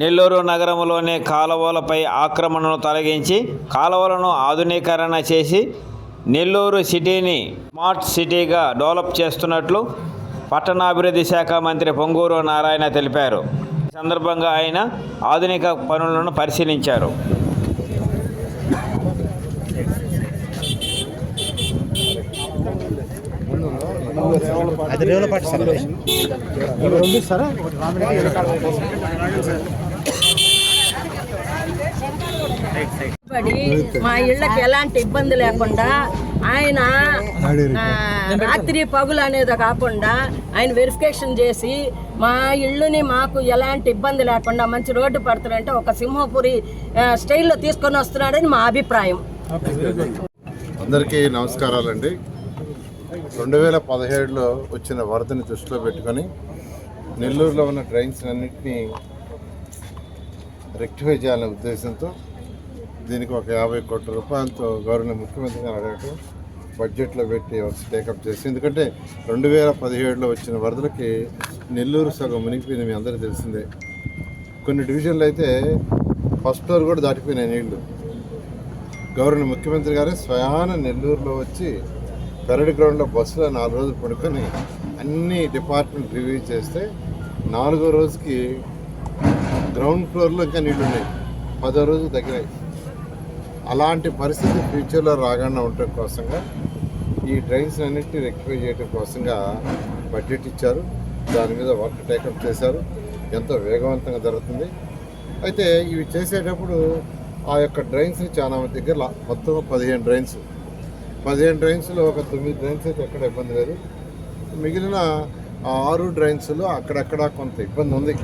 నెల్లూరు నగరంలోని కాలువలపై ఆక్రమణను తొలగించి కాలువలను ఆధునీకరణ చేసి నెల్లూరు సిటీని స్మార్ట్ సిటీగా డెవలప్ చేస్తున్నట్లు పట్టణాభివృద్ధి శాఖ మంత్రి పొంగూరు నారాయణ తెలిపారు. ఈ సందర్భంగా ఆయన ఆధునిక పనులను పరిశీలించారు. అది రేవుల పాటి సార్? మా ఇళ్ళకి ఎలాంటి ఇబ్బంది లేకుండా ఆయన రాత్రి పగులు అనేది కాకుండా ఆయన వెరిఫికేషన్ చేసి మా ఇళ్ళని మాకు ఎలాంటి ఇబ్బంది లేకుండా మంచి రోడ్డు పడుతున్నారంటే ఒక సింహపురి స్టైల్లో తీసుకొని వస్తున్నాడని మా అభిప్రాయం. అందరికీ నమస్కారాలండి. రెండు వేల పదిహేడులో వచ్చిన వరదని దృష్టిలో పెట్టుకొని నెల్లూరులో ఉన్న డ్రైన్స్ అన్నింటినీ రెక్టిఫై చేయాలనే ఉద్దేశంతో దీనికి ఒక యాభై కోట్ల రూపాయలతో గవర్నర్ ముఖ్యమంత్రి గారు అడగటం బడ్జెట్లో పెట్టి వర్క్స్ టేకప్ చేసి ఎందుకంటే రెండు వేల పదిహేడులో వచ్చిన వరదలకి నెల్లూరు సగం మునిగిపోయింది మీ అందరికీ తెలిసిందే. కొన్ని డివిజన్లు అయితే ఫస్ట్ ఫ్లోర్ కూడా దాటిపోయినాయి నీళ్ళు. గవర్నర్ ముఖ్యమంత్రి గారే స్వయాన నెల్లూరులో వచ్చి పెరడ్ గ్రౌండ్లో బస్సులో నాలుగు రోజులు పడుకొని అన్ని డిపార్ట్మెంట్ రివ్యూ చేస్తే నాలుగో రోజుకి గ్రౌండ్ ఫ్లోర్లో ఇంకా నీళ్ళు ఉన్నాయి పదో రోజు తగ్గినాయి. అలాంటి పరిస్థితి ఫ్యూచర్లో రాకుండా ఉండటం కోసంగా ఈ డ్రైన్స్ అన్నింటినీ రెక్టిఫై చేయడం కోసంగా బడ్జెట్ ఇచ్చారు. దాని మీద వర్క్ టేకప్ చేశారు. ఎంతో వేగవంతంగా జరుగుతుంది. అయితే ఇవి చేసేటప్పుడు ఆ యొక్క డ్రైన్స్ చాలా మంది దగ్గర మొత్తం పదిహేను డ్రైన్స్. పదిహేను డ్రైన్స్లో ఒక తొమ్మిది డ్రైన్స్ అయితే ఎక్కడ ఇబ్బంది లేదు. మిగిలిన ఆరు డ్రైన్స్లో అక్కడక్కడ కొంత ఇబ్బంది ఉంది.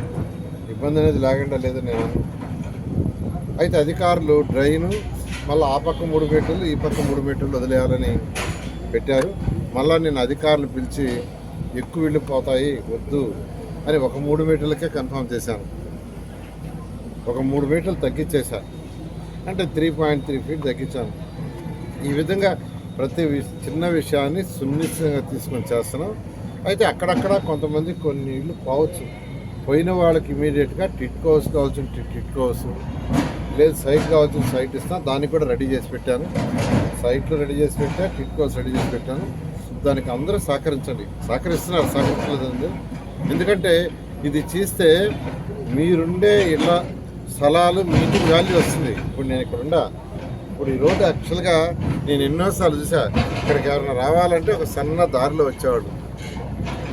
ఇబ్బంది అనేది లేకుండా లేదు నేను అయితే అధికారులు డ్రైను మళ్ళీ ఆ పక్క మూడు మీటర్లు ఈ పక్క మూడు మీటర్లు వదిలేయాలని పెట్టారు. మళ్ళీ నేను అధికారులు పిలిచి ఎక్కువ వెళ్ళిపోతాయి వద్దు అని ఒక మూడు మీటర్లకే కన్ఫర్మ్ చేశాను. ఒక మూడు మీటర్లు తగ్గించేశాను. అంటే త్రీ పాయింట్ త్రీ ఫీట్ తగ్గించాను. ఈ విధంగా ప్రతి చిన్న విషయాన్ని సున్నితంగా తీసుకొని చేస్తున్నాం. అయితే అక్కడక్కడ కొంతమంది కొన్ని ఇళ్ళు పోవచ్చు. పోయిన వాళ్ళకి ఇమీడియట్గా టిట్కోస్ కావాల్సిన టిట్కోస్ లేదు సైట్ కావాల్సిన సైట్ ఇస్తాను దాన్ని కూడా రెడీ చేసి పెట్టాను. సైట్లు రెడీ చేసి పెట్టా కిట్ టిట్కోస్ రెడీ చేసి పెట్టాను. దానికి అందరూ సహకరించండి. సహకరిస్తున్నారు సహకరించలేదు ఎందుకంటే ఇది చేస్తే మీరుండే ఇలా స్థలాలు మీకు వాల్యూ వస్తుంది. ఇప్పుడు నేను ఇక్కడ ఉండా. ఇప్పుడు ఈ యాక్చువల్గా నేను ఎన్నోసార్లు చూసా ఇక్కడికి ఎవరైనా రావాలంటే ఒక సన్న దారిలో వచ్చేవాడు.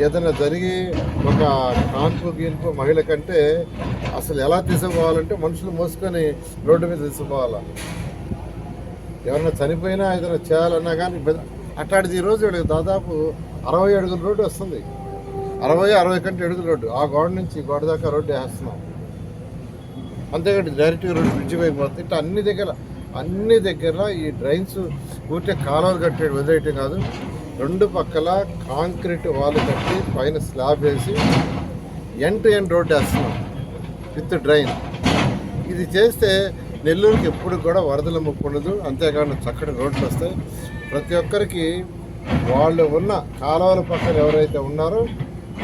ఏదైనా జరిగి ఒక కాన్పు గీన్పు మహిళ కంటే అసలు ఎలా తీసుకుపోవాలంటే మనుషులు మోసుకొని రోడ్డు మీద తీసుకుపోవాలా ఎవరైనా చనిపోయినా ఏదైనా చేయాలన్నా కానీ అట్లాంటిది ఈరోజు వీళ్ళకి దాదాపు అరవై అడుగుల రోడ్డు వస్తుంది. అరవై అరవై కంటే అడుగుల రోడ్డు. ఆ గోడ నుంచి గోడ దాకా రోడ్డు వేస్తున్నాం. అంతేకాదు డైరెక్ట్గా రోడ్డు బ్రిడ్జి పోయిపోతుంది ఇట్లా అన్ని దగ్గర అన్ని దగ్గర ఈ డ్రైన్స్ ఊరికే కాలువలు కట్టే వదిలేయటం కాదు. రెండు పక్కల కాంక్రీట్ వాళ్ళు కట్టి పైన స్లాబ్ వేసి ఎండ్ టు ఎండ్ రోడ్డు వేస్తున్నాం. With drain. ఇది చేస్తే నెల్లూరుకి ఎప్పుడు కూడా వరదల ముప్పు ఉండదు. అంతేకాకుండా చక్కటి రోడ్లు వస్తాయి. ప్రతి ఒక్కరికి వాళ్ళు ఉన్న కాలువల పక్కన ఎవరైతే ఉన్నారో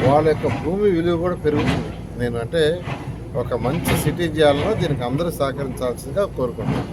వాళ్ళ యొక్క భూమి విలువ కూడా పెరుగుతుంది. నేను అంటే ఒక మంచి సిటీ చేయాలన్నా దీనికి అందరూ సహకరించాల్సిందిగా కోరుకుంటున్నాను.